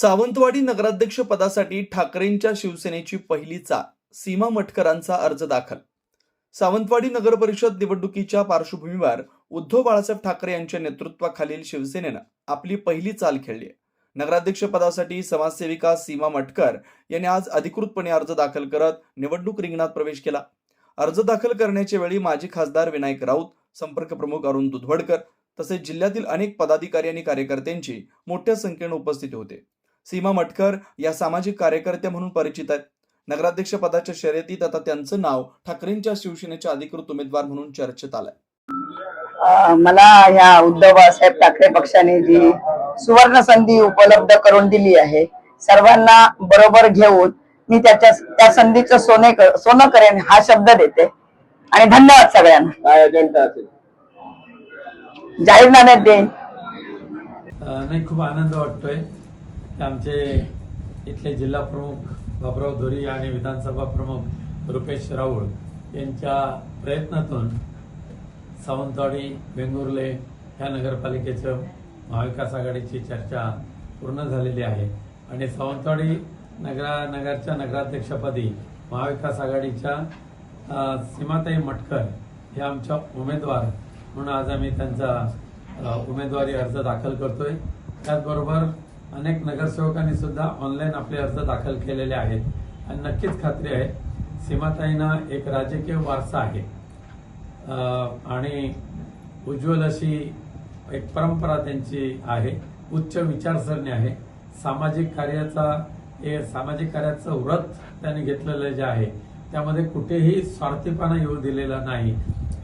सावंतवाडी नगराध्यक्ष पदासाठी ठाकरेंच्या शिवसेनेची पहिली चाल सीमा मटकरांचा अर्ज दाखल. सावंतवाडी नगर परिषद निवडणुकीच्या पार्श्वभूमीवर उद्धव बाळासाहेब ठाकरे यांच्या नेतृत्वाखालील शिवसेनेनं आपली पहिली चाल खेळली आहे. नगराध्यक्ष पदासाठी समाजसेविका सीमा मटकर यांनी आज अधिकृतपणे अर्ज दाखल करत निवडणूक रिंगणात प्रवेश केला. अर्ज दाखल करण्याच्या वेळी माजी खासदार विनायक राऊत संपर्क प्रमुख अरुण दुधवडकर तसेच जिल्ह्यातील अनेक पदाधिकारी आणि कार्यकर्त्यांची मोठ्या संख्येने उपस्थिती होते. सीमा मटकर या सामाजिक कार्यकर्त्या म्हणून परिचित आहेत. नगराध्यक्ष पदाच्या शर्यतीत आता त्यांचं नाव ठाकरेंच्या शिवसेनेच्या अधिकृत उमेदवार म्हणून चर्चेत आलंय. मला या उद्धव बाळासाहेब ठाकरे पक्षाने जी सुवर्ण संधी उपलब्ध करून दिली आहे सर्वांना बरोबर घेऊन मी त्याच्या त्या संधीचं सोने क- सोनं करेन हा शब्द देते. आणि धन्यवाद सगळ्यांना. काय अजेंडा असेल? जाहीरनाम्यात देईन. नाही खूप आनंद वाटतोय. आमचे इथले जिल्हा प्रमुख बाबराव धोरी आणि विधानसभा प्रमुख रुपेश राऊळ यांच्या प्रयत्नातून सावंतवाडी वेंगुर्ले ह्या नगरपालिकेचं महाविकास आघाडीची चर्चा पूर्ण झालेली आहे. आणि सावंतवाडी नगरा नगरच्या नगराध्यक्षपदी महाविकास आघाडीच्या सीमाताई मटकर हे आमच्या उमेदवार म्हणून आज आम्ही त्यांचा उमेदवारी अर्ज दाखल करतोय. त्याचबरोबर अनेक नगरसेवकांनी सुद्धा ऑनलाईन आपले अर्ज दाखल केलेले आहेत. आणि नक्कीच खात्री आहे सीमाताईंना एक राजकीय वारसा आहे. आणि उज्ज्वल अशी एक परंपरा त्यांची आहे. उच्च विचारसरणी आहे. सामाजिक कार्याचा हे सामाजिक कार्याचं व्रत त्यांनी घेतलेलं जे आहे त्यामध्ये कुठेही स्वार्थीपणा येऊ दिलेला नाही.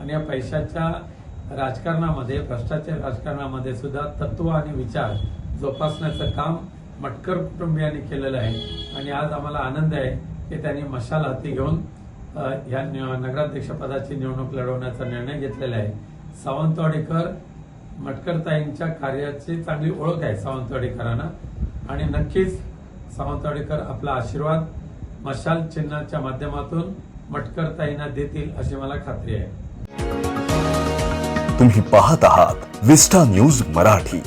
आणि या पैशाच्या राजकारणामध्ये भ्रष्टाचार राजकारणामध्ये सुद्धा तत्व आणि विचार जोपासण्याचं काम मटकर कुटुंबियांनी केलेलं आहे. आणि आज आम्हाला आनंद आहे की त्यांनी मशाल हाती घेऊन ह्या नगराध्यक्षपदाची निवडणूक लढवण्याचा निर्णय घेतलेला आहे. सावंतवाडीकर मटकरताईंच्या कार्याची चांगली ओळख आहे सावंतवाडीकरांना. आणि नक्कीच सावंतवाडीकर आपला आशीर्वाद मशाल चिन्हाच्या माध्यमातून मटकरताईंना देतील अशी मला खात्री आहे. तुम्ही पाहत आहात विस्टा न्यूज मराठी.